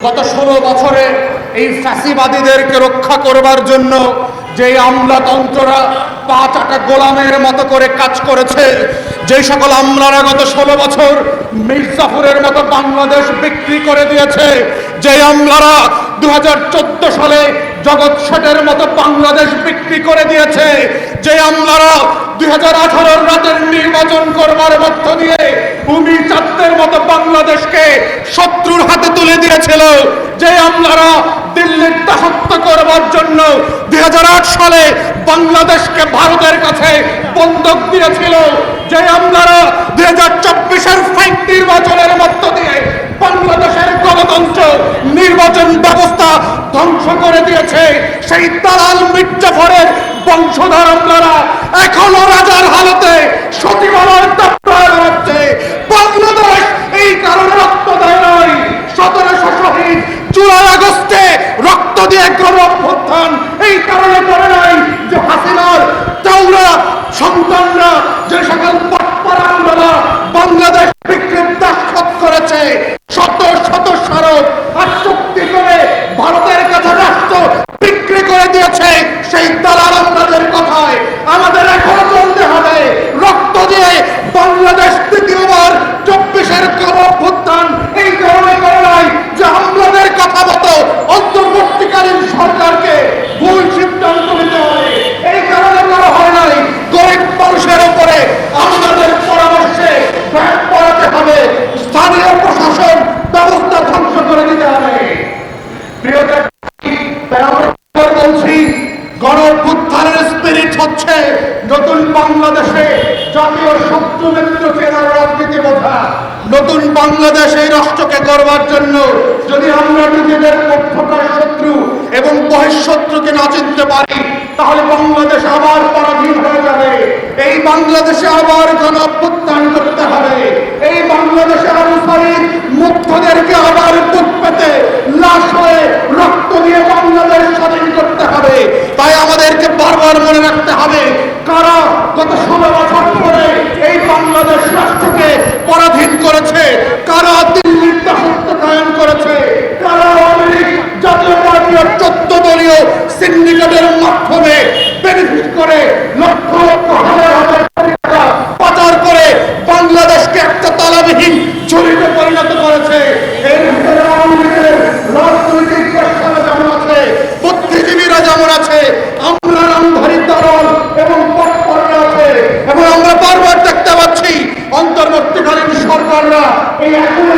গত ষোলো বছরে এই ফ্যাসিবাদীদেরকে রক্ষা করবার জন্য যে আমলাতন্ত্ররা পাঁচ আটা গোলামের মতো করে কাজ করেছে যে সকল আমলারা গত ষোলো বছর মির্জাফরের মতো বাংলাদেশ বিক্রি করে দিয়েছে যে আমলারা দুই হাজার চোদ্দ সালে জগৎ শেঠের মতো বাংলাদেশ বিক্রি করে দিয়েছে যে আমলারা দুই হাজার রাতের নির্বাচন করবার মধ্য দিয়ে ভূমি চাঁদের মতো বাংলাদেশকে শত্রুর হাতে তুলে দিয়েছিল, যে আমলারা দিল্লির দাসত্ব করবার জন্য দুই সালে বাংলাদেশকে ভারতের কাছে বন্ধক দিয়েছিল, যে আমলারা দুই হাজার চব্বিশের ফাইট নির্বাচনের মধ্য দিয়ে বাংলাদেশের গণতন্ত্র নির্বাচন ব্যবস্থা ধ্বংস করে দিয়েছে। সেই দালাল মির্জাফরের বংশধর আপনারা এখনও রাজার হালতে সচিবালয় দপ্তর হচ্ছে বাংলাদেশ এই কারণে রক্ত দেয় নয় সতেরোশো শহীদ জুলাই আগস্টে রক্ত দিয়ে গণ অভ্যুত্থান এই কারণে করে নাই যে হাসিনার চাউরা সন্তানরা যে সকল পটপরাঙ্গরা বাংলাদেশ বিক্রির দাসখত করেছে শত শত স্মারক আটচুক্তি করে ভারতের কাছে রাষ্ট্র বিক্রি করে দিয়েছে সেই দালাল আপনাদের কথায় আমাদের এখনও চলতে হবে রক্ত দিয়ে বাংলাদেশ দ্বিতীয়বার চব্বিশের গণ অভ্যুত্থান এই কারণে করে নাই যে আমলাদের কথা মতো অন্তর্বর্তীকালীন সরকারকে ভুল সিদ্ধান্ত নিতে হবে এই কারণে করা হয় নাই গরিব মানুষের উপরে আমাদের পরামর্শে ব্যাট পড়াতে হবে স্থানীয় প্রশাসন ব্যবস্থা ধ্বংস করে দিতে হবে প্রিয় দেশবাসী, তাই আমরা আবার বলছি গণ অভ্যুত্থানের স্পিরিট হচ্ছে নতুন বাংলাদেশে জাতীয় শত্রু মিত্র চেনার রাজনীতি বোঝা নতুন বাংলাদেশ এই রাষ্ট্রকে করবার জন্য যদি আমরা নিজেদের পক্ষকার শত্রু এবং বহিঃশত্রুকে না চিনতে পারি, তাহলে বাংলাদেশ আবার পরাধীন হয়ে যাবে। এই বাংলাদেশে আবার গণ করতে হবে। এই বাংলাদেশে আরও শরীর মুগ্ধদেরকে আবার বুক পেতে লাশ হয়ে রক্ত দিয়ে বাংলাদেশ স্বাধীন করতে হবে তাই আমাদেরকে বারবার মনে রাখতে হবে কারা গত ষোলো বছর ধরে এই বাংলাদেশ রাষ্ট্রকে পরাধীন করেছে কারা দিল্লির দাসত্ব কায়েম করেছে কারা আওয়ামী লীগ জাতীয় পার্টির চোদ্দ দলীয় সিন্ডিকেটের মাধ্যমে বেনিফিট করে লক্ষ লক্ষ হাজার হাজার টাকা পাচার করে বাংলাদেশকে একটা তালাবিহীন ঝুড়িতে পরিণত করেছে। এর ভিতরে আওয়ামী রাজনৈতিক যেমন আছে বুদ্ধিজীবীরা যেমন আছে, আমরা রামধারী এবং আছে। এবং আমরা বারবার দেখতে পাচ্ছি, অন্তর্বর্তীকালীন সরকাররা এই একই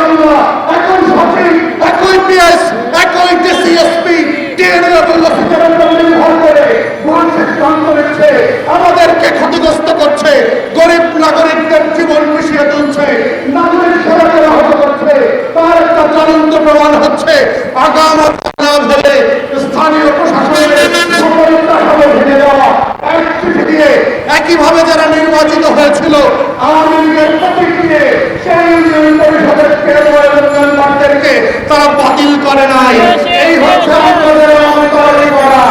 আমাদেরকে ক্ষতিগ্রস্ত করছে, গরিব নাগরিকদের জীবন মিশিয়ে তুলছে, নাগরিক সেবাকে করছে, তার একটা জ্বলন্ত প্রমাণ হচ্ছে, আগাম স্থানীয় প্রশাসনের ভেঙে দেওয়া এক দিয়ে একইভাবে যারা নির্বাচিত হয়েছিল, আওয়ামী লীগের প্রতীক দিয়ে সেই ইউনিয়ন পরিষদের কেন্দ্র এবং তারা বাতিল করে নাই এই হচ্ছে আমাদের আওয়ামী তৈরি করা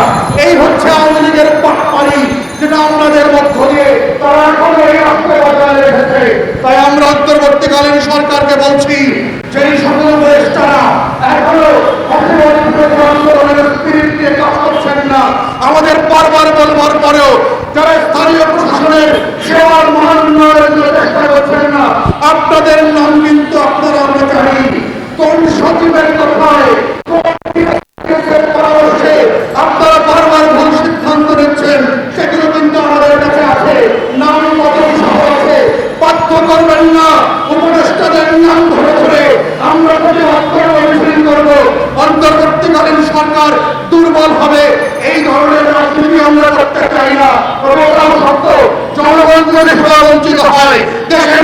এই হচ্ছে আওয়ামী লীগের পাটপাড়ি যেটা আমাদের মধ্য দিয়ে তারা এখন এই রাষ্ট্র বজায় রেখেছে তাই আমরা অন্তর্বর্তীকালীন সরকারকে বলছি সেই সকল উপদেষ্টারা এখনও আন্দোলনের স্পিরিট নিয়ে কাজ করছেন না, আমাদের বারবার বলবার পরেও যারা স্থানীয় প্রশাসনের সেবার জন্য চেষ্টা করছেন না, আপনাদের নাম কিন্তু আপনারা আমরা জানি কোন সচিবের কথায় কোন বিশেষজ্ঞের পরামর্শে আপনারা বারবার ভুল সিদ্ধান্ত নিচ্ছেন সেগুলো কিন্তু আমাদের কাছে আছে নাম বদল সহ আছে বাধ্য করবেন না উপদেষ্টাদের নাম ধরে ধরে আমরা প্রতিবাদ করব মিছিল করব অন্তর্বর্তীকালীন সরকার দুর্বল হবে এই ধরনের রাজনীতি আমরা করতে চাই না প্রোগ্রাম সত্য জনগণ যদি সেবা বঞ্চিত হয় দেশের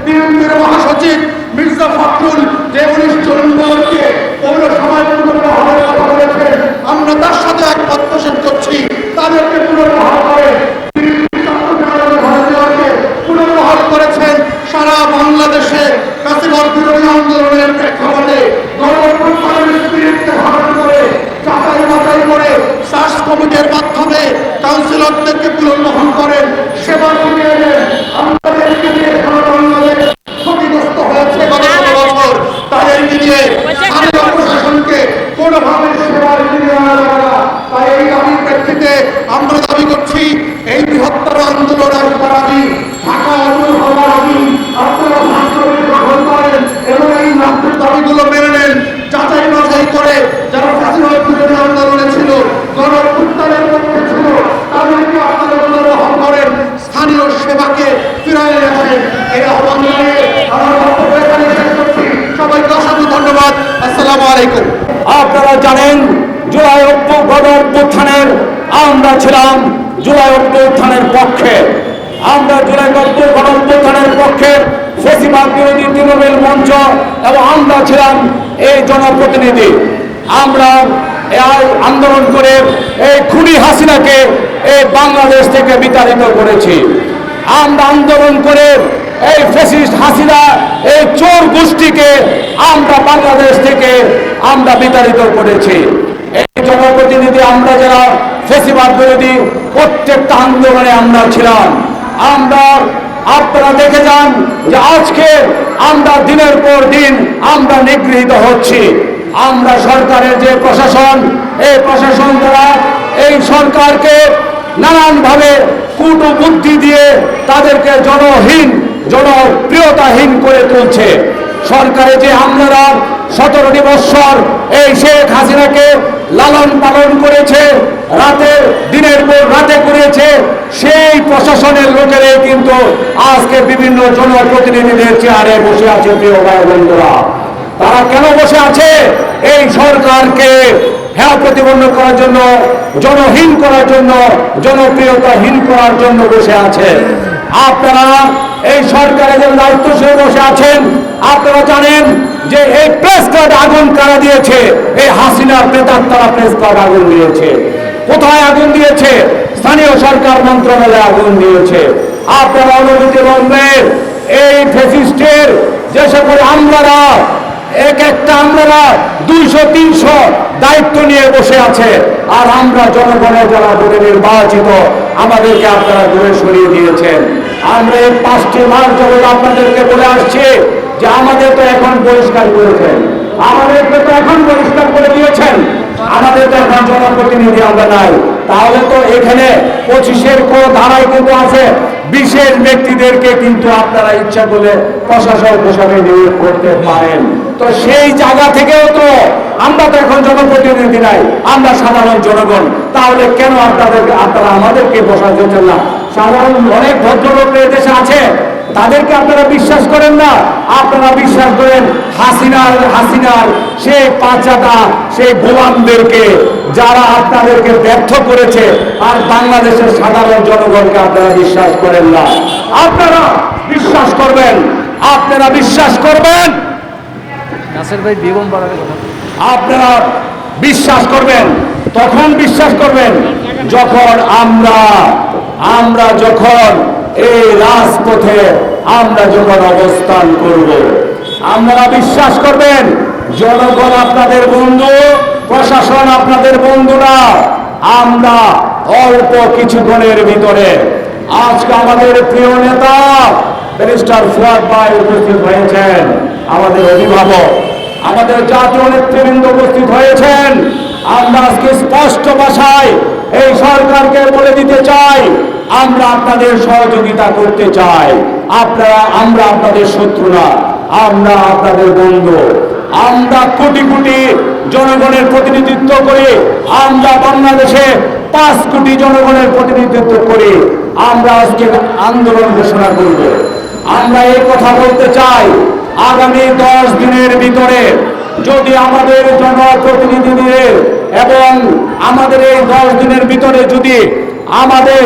বিএনপির মহাসচিব মির্জা ফখরুল যে উনিশ জনকে পৌর সমাজ কথা বলেছেন, আমরা তার সাথে এক প্রত্যাশন করছি। তাদেরকে পুনর্বহার করে সারা বাংলাদেশে বিরোধী আন্দোলনের প্রেক্ষাপটে করে শ্বাস কমিটির মাধ্যমে কাউন্সিলরদেরকে পুনর্বহন করেন। আপনারা জানেন, জুলাই গণ অভ্যুত্থানের আমরা ছিলাম জুলাই অভ্যুত্থানের পক্ষে। আমরা জুলাই গণ অভ্যুত্থানের পক্ষে ফেসিবাদ বিরোধী তৃণমূল মঞ্চ এবং আমরা ছিলাম এই জনপ্রতিনিধি। আমরা আন্দোলন করে এই খুনি হাসিনাকে এই বাংলাদেশ থেকে বিতাড়িত করেছি। আমরা আন্দোলন করে এই ফেসিস্ট হাসিনা, এই চোর গোষ্ঠীকে আমরা বাংলাদেশ থেকে আমরা বিতাড়িত করেছি। এই জনপ্রতিনিধি আমরা যারা ফেসিবাদ বিরোধী প্রত্যেকটা আন্দোলনে আমরা ছিলাম। আমরা, আপনারা দেখে যান যে আজকে আমরা দিনের পর দিন আমরা নিগৃহীত হচ্ছি। আমরা সরকারের যে প্রশাসন, এই প্রশাসন দ্বারা এই সরকারকে নানানভাবে কূট বুদ্ধি দিয়ে তাদেরকে জনহীন জনপ্রিয়তাহীন করে তুলছে। সরকারে যে আমলারা সতেরোটি বৎসর এই শেখ হাসিনাকে লালন পালন করেছে রাতে দিনের পর রাতে করেছে, সেই প্রশাসনের লোকেরাই কিন্তু আজকে বিভিন্ন জনপ্রতিনিধিদের চেয়ারে বসে আছে প্রিয় ভাই বন্ধুরা। তারা কেন বসে আছে? এই সরকারকে হ্যাঁ প্রতিপন্ন করার জন্য, জনহীন করার জন্য জনপ্রিয়তাহীন করার জন্য বসে আছে। আপনারা এই সরকারের দায়িত্বশীল বসে আছেন, আপনারা জানেন যে এই প্রেস কার্ড আগুন কারা দিয়েছে? এই হাসিনার প্রেতার তারা প্রেস কার্ড আগুন দিয়েছে। কোথায় আগুন দিয়েছে? স্থানীয় সরকার মন্ত্রণালয়ে আগুন দিয়েছে। আপনারা অনুভূতি বলবেন, এই ফেসিস্টের যে সকল আমলারা এক একটা আমরা দুইশো, তিনশো দায়িত্ব নিয়ে বসে আছে। আর আমরা জনগণের যারা ভোটে নির্বাচিত, আমাদেরকে আপনারা দূরে সরিয়ে দিয়েছেন। আমরা এই পাঁচটি মাস জগৎ আপনাদেরকে বলে আসছি যে আমাদের তো এখন পরিষ্কার করেছেন। আমাদেরকে তো এখন পরিষ্কার করে দিয়েছেন। আমাদের তো এখন জনপ্রতিনিধি আমরা নাই। তাহলে তো এখানে পঁচিশের কোন ধারায় কিন্তু আছে। বিশেষ ব্যক্তিদেরকে কিন্তু আপনারা ইচ্ছা করলে প্রশাসক হিসাবে নিয়োগ করতে পারেন। তো সেই জায়গা থেকেও তো আমরা তো এখন জনপ্রতিনিধি নাই, আমরা সাধারণ জনগণ। তাহলে কেন আপনাদের আপনারা আমাদেরকে বসাতে দিচ্ছেন না? সাধারণ অনেক ভদ্রলোক এই দেশে আছে। তাদেরকে আপনারা বিশ্বাস করেন না। আপনারা বিশ্বাস করেন হাসিনার হাসিনার সেই পাঁচাটা সেই গোলামদেরকে যারা আপনাদেরকে ব্যর্থ করেছে আর বাংলাদেশের সাধারণ জনগণকে আপনারা বিশ্বাস করেন না। আপনারা বিশ্বাস করবেন আপনারা বিশ্বাস করবেন। ভাই বেগম আপনারা বিশ্বাস করবেন তখন বিশ্বাস করবেন যখন আমরা আমরা যখন এই রাজপথে আমরা যখন অবস্থান করব, আপনারা বিশ্বাস করবেন, জনগণ আপনাদের বন্ধু, প্রশাসন আপনাদের বন্ধুরা আমরা অল্প কিছুক্ষণের ভিতরে, আজকে আমাদের প্রিয় নেতা ব্যারিস্টার ফুয়াদ ভাই উপস্থিত হয়েছেন, আমাদের অভিভাবক, আমাদের জাতীয় নেতৃবৃন্দ উপস্থিত হয়েছেন। আমরা আজকে স্পষ্ট ভাষায় এই সরকারকে বলে দিতে চাই, আমরা আপনাদের সহযোগিতা করতে চাই। আপনারা, আমরা আপনাদের শত্রু না, আমরা আপনাদের বন্ধু। আমরা কোটি কোটি জনগণের প্রতিনিধিত্ব করি আমরা বাংলাদেশে পাঁচ কোটি জনগণের প্রতিনিধিত্ব করি আমরা আজকে আন্দোলন ঘোষণা করব। আমরা এই কথা বলতে চাই, আগামী দশ দিনের ভিতরে যদি আমাদের জনপ্রতিনিধিদের এবং আমাদের এই দশ দিনের ভিতরে যদি আমাদের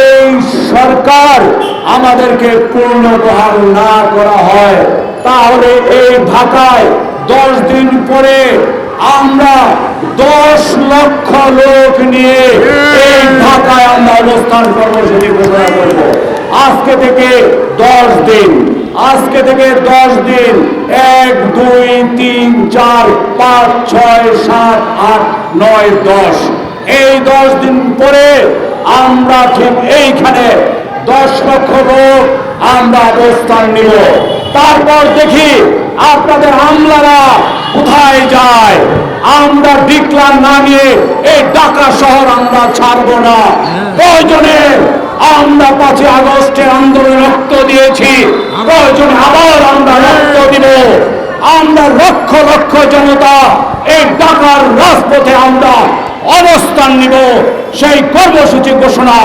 এই সরকার আমাদেরকে পূর্ণ বহাল না করা হয়, তাহলে এই ঢাকায় দশ দিন পরে আমরা দশ লক্ষ লোক নিয়ে এই ঢাকায় আমরা অবস্থান কর্মসূচি ঘোষণা করব। আজকে থেকে দশ দিন। আজকে থেকে দশ দিন এক দুই তিন চার পাঁচ ছয় সাত আট নয় দশ। এই দশ দিন পরে আমরা ঠিক এইখানে দশ লক্ষ লোক আমরা অবস্থান নিব। তারপর দেখি আপনাদের আমলারা কোথায় যায়। আমরা ডিক্লার না নিয়ে এই ঢাকা শহর আমরা ছাড়বো না। প্রয়োজনে আমরা পাঁচই আগস্টের আন্দোলনে রক্ত দিয়েছি। প্রয়োজনে আবার আমরা রক্ত দিব। আমরা লক্ষ লক্ষ জনতা এই ঢাকার রাজপথে আমরা অবস্থান নিব। সেই কর্মসূচি ঘোষণা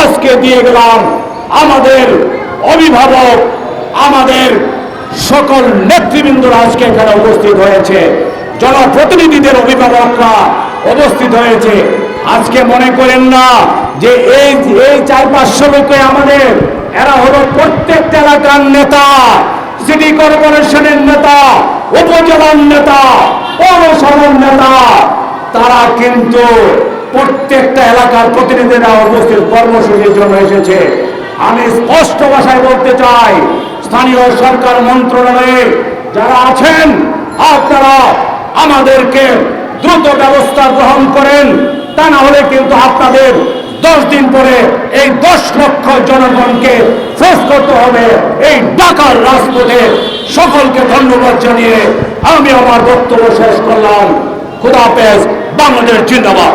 আজকে দিয়ে গেলাম আমাদের অভিভাবক, আমাদের সকল নেতৃবৃন্দরা আজকে এখানে উপস্থিত হয়েছে। জনপ্রতিনিধিদের অভিভাবকরা উপস্থিত হয়েছে। আজকে মনে করেন না যে এই এই চার পাঁচশো লোকে আমাদের, এরা হলো প্রত্যেকটা এলাকার নেতা, সিটি কর্পোরেশনের নেতা, উপজেলার নেতা, পৌরসভার নেতা। তারা কিন্তু প্রত্যেকটা এলাকার প্রতিনিধিরা উপস্থিত, কর্মসূচির জন্য এসেছে। আমি স্পষ্ট ভাষায় বলতে চাই, স্থানীয় সরকার মন্ত্রণালয়ে যারা আছেন, আপনারা আমাদেরকে দ্রুত ব্যবস্থা গ্রহণ করেন, তা না হলে কিন্তু আপনাদের দশ দিন পরে এই দশ লক্ষ জনগণকে ফেস করতে হবে এই ঢাকার রাজপথে। সকলকে ধন্যবাদ জানিয়ে আমি আমার বক্তব্য শেষ করলাম। খুদাফেজ বাংলাদেশ জিন্দাবাদ।